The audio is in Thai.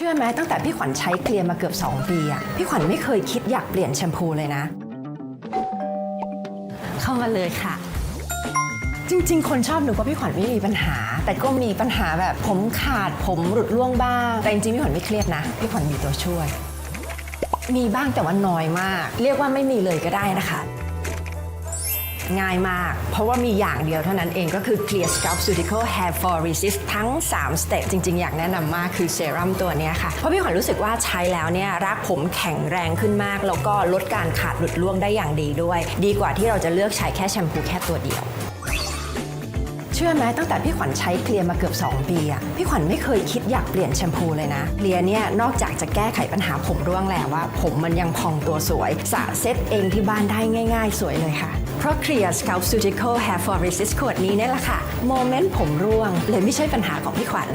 เชื่อไหมตั้งแต่พี่ขวัญใช้เคลียร์มาเกือบ 2 ปีอะพี่ขวัญไม่เคยคิดอยากเปลี่ยนแชมพูเลยนะ เข้ามาเลยค่ะ จริง ๆ คนชอบหนูว่าพี่ขวัญไม่มีปัญหา แต่ก็มีปัญหาแบบผมขาดผมหลุดร่วงบ้าง แต่จริงๆพี่ขวัญไม่เครียดนะ พี่ขวัญมีตัวช่วย มีบ้างแต่ว่าน้อยมาก เรียกว่าไม่มีเลยก็ได้นะคะ ง่ายมาก เพราะว่ามีอย่างเดียวเท่านั้นเองก็คือ Clear Scalp Cuticle Hair Fall Resist ทั้ง 3 สเต็ปจริง ๆ อยากแนะนำมากคือเซรั่มตัวนี้ค่ะ เพราะพี่ขวัญรู้สึกว่าใช้แล้วเนี่ยรากผมแข็งแรงขึ้นมาก แล้วก็ลดการขาดหลุดร่วงได้อย่างดีด้วย ดีกว่าที่เราจะเลือกใช้แค่แชมพูแค่ตัวเดียวเชื่อไหมตั้งแต่พี่ขวัญใช้เคลียร์มาเกือบ 2 ปีอะพี่ขวัญไม่เคยคิดอยากเปลี่ยนแชมพูเลยนะเคลียร์เนี่ยนอกจากจะแก้ไขปัญหาผมร่วงแล้วว่า ผมมันยังพองตัวสวยสระเซ็ตเองที่บ้านได้ง่าย ๆ สวยเลยค่ะ เพราะ Clear Scalp Surgical Hair Fall Resist ขวดนี้เนี่ยแหละค่ะ โมเมนต์ผมร่วงเลยไม่ใช่ปัญหาของพี่ขวัญ